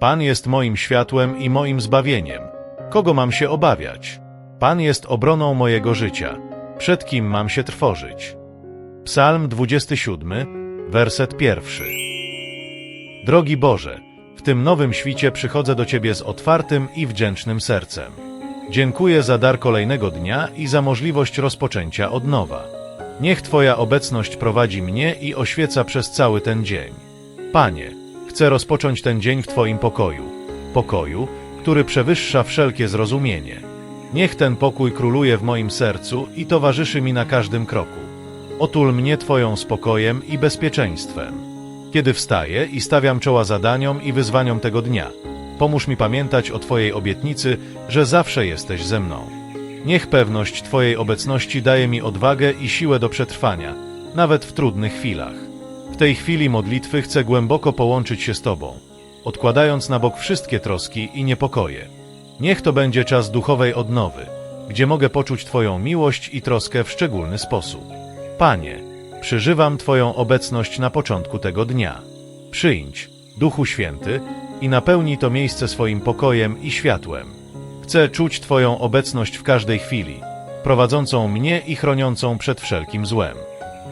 Pan jest moim światłem i moim zbawieniem. Kogo mam się obawiać? Pan jest obroną mojego życia. Przed kim mam się trwożyć? Psalm 27, werset pierwszy. Drogi Boże, w tym nowym świcie przychodzę do Ciebie z otwartym i wdzięcznym sercem. Dziękuję za dar kolejnego dnia i za możliwość rozpoczęcia od nowa. Niech Twoja obecność prowadzi mnie i oświeca przez cały ten dzień. Panie, chcę rozpocząć ten dzień w Twoim pokoju. Pokoju, który przewyższa wszelkie zrozumienie. Niech ten pokój króluje w moim sercu i towarzyszy mi na każdym kroku. Otul mnie Twoją spokojem i bezpieczeństwem. Kiedy wstaję i stawiam czoła zadaniom i wyzwaniom tego dnia, pomóż mi pamiętać o Twojej obietnicy, że zawsze jesteś ze mną. Niech pewność Twojej obecności daje mi odwagę i siłę do przetrwania, nawet w trudnych chwilach. Tej chwili modlitwy chcę głęboko połączyć się z Tobą, odkładając na bok wszystkie troski i niepokoje. Niech to będzie czas duchowej odnowy, gdzie mogę poczuć Twoją miłość i troskę w szczególny sposób. Panie, przeżywam Twoją obecność na początku tego dnia. Przyjdź, Duchu Święty, i napełnij to miejsce swoim pokojem i światłem. Chcę czuć Twoją obecność w każdej chwili, prowadzącą mnie i chroniącą przed wszelkim złem.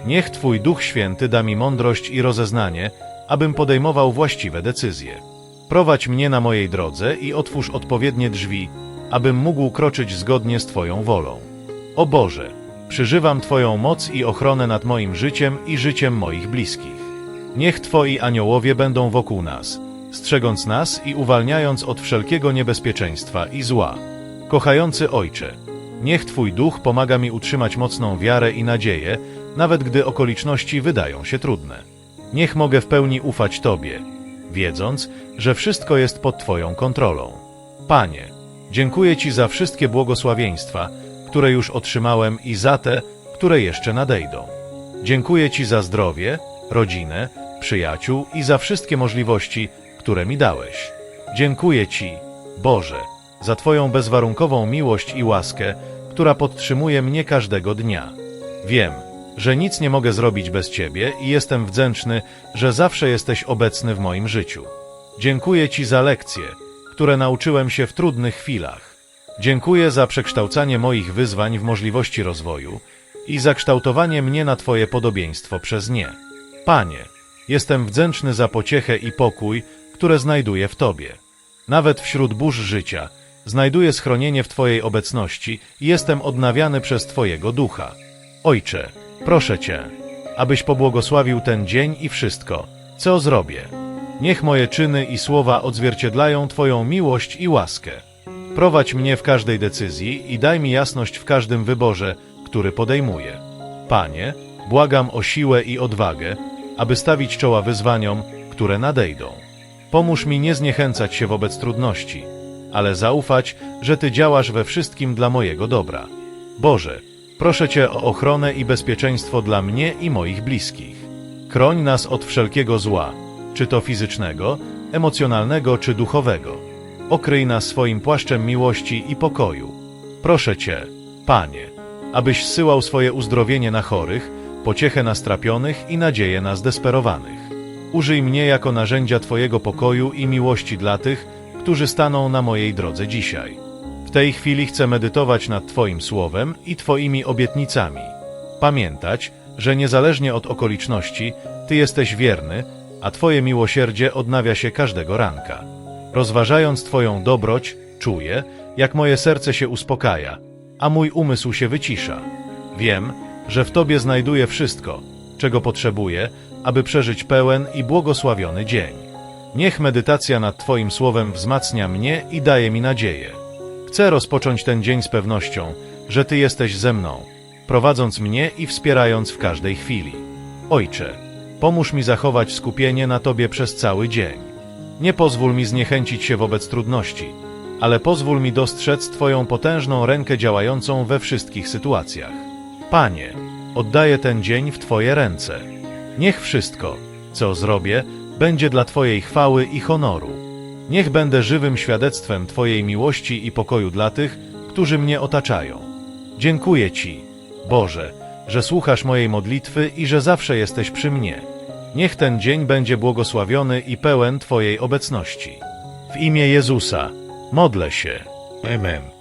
Niech Twój Duch Święty da mi mądrość i rozeznanie, abym podejmował właściwe decyzje. Prowadź mnie na mojej drodze i otwórz odpowiednie drzwi, abym mógł kroczyć zgodnie z Twoją wolą. O Boże, przyżywam Twoją moc i ochronę nad moim życiem i życiem moich bliskich. Niech Twoi aniołowie będą wokół nas, strzegąc nas i uwalniając od wszelkiego niebezpieczeństwa i zła. Kochający Ojcze, niech Twój duch pomaga mi utrzymać mocną wiarę i nadzieję, nawet gdy okoliczności wydają się trudne. Niech mogę w pełni ufać Tobie, wiedząc, że wszystko jest pod Twoją kontrolą. Panie, dziękuję Ci za wszystkie błogosławieństwa, które już otrzymałem i za te, które jeszcze nadejdą. Dziękuję Ci za zdrowie, rodzinę, przyjaciół i za wszystkie możliwości, które mi dałeś. Dziękuję Ci, Boże, za Twoją bezwarunkową miłość i łaskę, która podtrzymuje mnie każdego dnia. Wiem, że nic nie mogę zrobić bez Ciebie i jestem wdzięczny, że zawsze jesteś obecny w moim życiu. Dziękuję Ci za lekcje, które nauczyłem się w trudnych chwilach. Dziękuję za przekształcanie moich wyzwań w możliwości rozwoju i za kształtowanie mnie na Twoje podobieństwo przez nie. Panie, jestem wdzięczny za pociechę i pokój, które znajduję w Tobie. Nawet wśród burz życia znajduję schronienie w Twojej obecności i jestem odnawiany przez Twojego ducha. Ojcze, proszę Cię, abyś pobłogosławił ten dzień i wszystko, co zrobię. Niech moje czyny i słowa odzwierciedlają Twoją miłość i łaskę. Prowadź mnie w każdej decyzji i daj mi jasność w każdym wyborze, który podejmuję. Panie, błagam o siłę i odwagę, aby stawić czoła wyzwaniom, które nadejdą. Pomóż mi nie zniechęcać się wobec trudności, ale zaufać, że Ty działasz we wszystkim dla mojego dobra. Boże, proszę Cię o ochronę i bezpieczeństwo dla mnie i moich bliskich. Chroń nas od wszelkiego zła, czy to fizycznego, emocjonalnego czy duchowego. Okryj nas swoim płaszczem miłości i pokoju. Proszę Cię, Panie, abyś zsyłał swoje uzdrowienie na chorych, pociechę na strapionych i nadzieję na zdesperowanych. Użyj mnie jako narzędzia Twojego pokoju i miłości dla tych, którzy staną na mojej drodze dzisiaj. W tej chwili chcę medytować nad Twoim słowem i Twoimi obietnicami. Pamiętać, że niezależnie od okoliczności, Ty jesteś wierny, a Twoje miłosierdzie odnawia się każdego ranka. Rozważając Twoją dobroć, czuję, jak moje serce się uspokaja, a mój umysł się wycisza. Wiem, że w Tobie znajduję wszystko, czego potrzebuję, aby przeżyć pełen i błogosławiony dzień. Niech medytacja nad Twoim słowem wzmacnia mnie i daje mi nadzieję. Chcę rozpocząć ten dzień z pewnością, że Ty jesteś ze mną, prowadząc mnie i wspierając w każdej chwili. Ojcze, pomóż mi zachować skupienie na Tobie przez cały dzień. Nie pozwól mi zniechęcić się wobec trudności, ale pozwól mi dostrzec Twoją potężną rękę działającą we wszystkich sytuacjach. Panie, oddaję ten dzień w Twoje ręce. Niech wszystko, co zrobię, będzie dla Twojej chwały i honoru. Niech będę żywym świadectwem Twojej miłości i pokoju dla tych, którzy mnie otaczają. Dziękuję Ci, Boże, że słuchasz mojej modlitwy i że zawsze jesteś przy mnie. Niech ten dzień będzie błogosławiony i pełen Twojej obecności. W imię Jezusa, modlę się. Amen.